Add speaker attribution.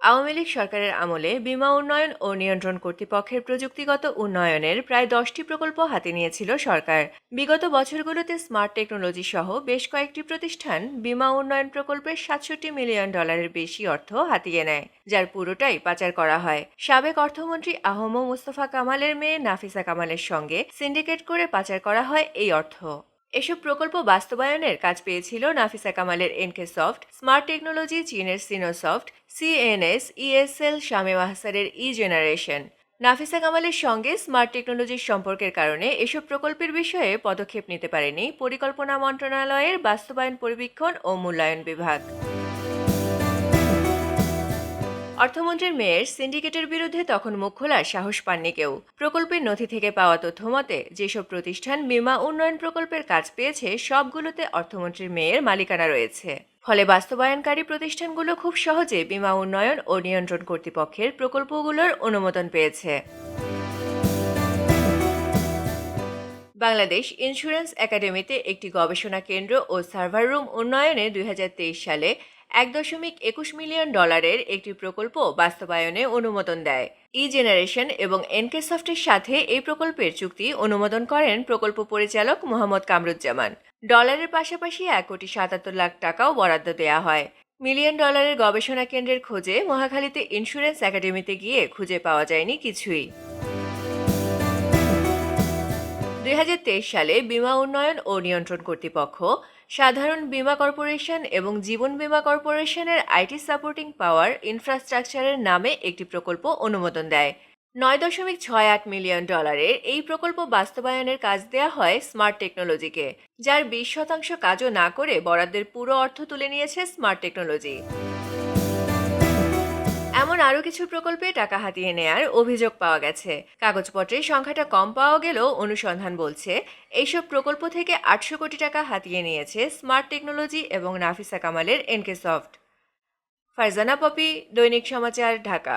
Speaker 1: আওয়ামী লীগ সরকারের আমলে বিমা উন্নয়ন ও নিয়ন্ত্রণ কর্তৃপক্ষের প্রযুক্তিগত উন্নয়নের প্রায় দশটি প্রকল্প হাতে নিয়েছিল সরকার। বিগত বছরগুলোতে স্মার্ট টেকনোলজি সহ বেশ কয়েকটি প্রতিষ্ঠান বিমা উন্নয়ন প্রকল্পের সাতষট্টি মিলিয়ন ডলারের বেশি অর্থ হাতিয়ে নেয়, যার পুরোটাই পাচার করা হয়। সাবেক অর্থমন্ত্রী আহম মুস্তফা কামালের মেয়ে নাফিসা কামালের সঙ্গে সিন্ডিকেট করে পাচার করা হয় এই অর্থ। এসব প্রকল্প বাস্তবায়নের কাজ পেয়েছিল নাফিসা কামালের এনকে সফট স্মার্ট টেকনোলজি চীনের সিনোসফট, সিএনএস, ইএসএল শামে আহসারের ই জেনারেশন নাফিসা কামালের সঙ্গে স্মার্ট টেকনোলজির সম্পর্কের কারণে এসব প্রকল্পের বিষয়ে পদক্ষেপ নিতে পারেনি পরিকল্পনা মন্ত্রণালয়ের বাস্তবায়ন পরিবীক্ষণ ও মূল্যায়ন বিভাগ। অর্থমন্ত্রীর মেয়ের সিন্ডিকেটের বিরুদ্ধে তখন মুখ খোলার সাহস পাননি কেউ। প্রকল্পের নথি থেকে পাওয়া তথ্য মতে, যেসব প্রতিষ্ঠান বিমা উন্নয়ন প্রকল্পের কাজ পেয়েছে, সবগুলোতে অর্থমন্ত্রীর মেয়ের মালিকানা রয়েছে। ফলে বাস্তবায়নকারী প্রতিষ্ঠানগুলো খুব সহজে বিমা উন্নয়ন ও নিয়ন্ত্রণ কর্তৃপক্ষের প্রকল্পগুলোর অনুমোদন পেয়েছে। বাংলাদেশ ইন্স্যুরেন্স একাডেমিতে একটি গবেষণা কেন্দ্র ও সার্ভার রুম উন্নয়নে দুই হাজার তেইশ সালে এক দশমিক একুশ মিলিয়ন ডলারের একটি প্রকল্প বাস্তবায়নে অনুমোদন দেয়। ই জেনারেশন এবং এনকে সফটের সাথে এই প্রকল্পের চুক্তি অনুমোদন করেন প্রকল্প পরিচালক মোহাম্মদ কামরুজ্জামান। ডলারের পাশাপাশি এক কোটি সাতাত্তর লাখ টাকাও বরাদ্দ দেওয়া হয়। মিলিয়ন ডলারের গবেষণা কেন্দ্রের খোঁজে মহাখালীতে ইন্স্যুরেন্স একাডেমিতে গিয়ে খুঁজে পাওয়া যায়নি কিছুই। দুই হাজার তেইশ সালে বিমা উন্নয়ন ও নিয়ন্ত্রণ কর্তৃপক্ষ সাধারণ বীমা কর্পোরেশন এবং জীবন বীমা কর্পোরেশনের আইটি সাপোর্টিং পাওয়ার ইনফ্রাস্ট্রাকচারের নামে একটি প্রকল্প অনুমোদন দেয়। নয় দশমিক ছয় আট মিলিয়ন ডলারের এই প্রকল্প বাস্তবায়নের কাজ দেওয়া হয় স্মার্ট টেকনোলজিকে, যার বিশ শতাংশ কাজও না করে বরাদ্দের পুরো অর্থ তুলে নিয়েছে স্মার্ট টেকনোলজি। এমন আরও কিছু প্রকল্পে টাকা হাতিয়ে নেয়ার অভিযোগ পাওয়া গেছে। কাগজপত্রের সংখ্যাটা কম পাওয়া গেলেও অনুসন্ধান বলছে, এইসব প্রকল্প থেকে আটশো কোটি টাকা হাতিয়ে নিয়েছে স্মার্ট টেকনোলজি এবং নাফিসা কামালের এনকে সফট ফারজানা পপি, দৈনিক সমাচার, ঢাকা।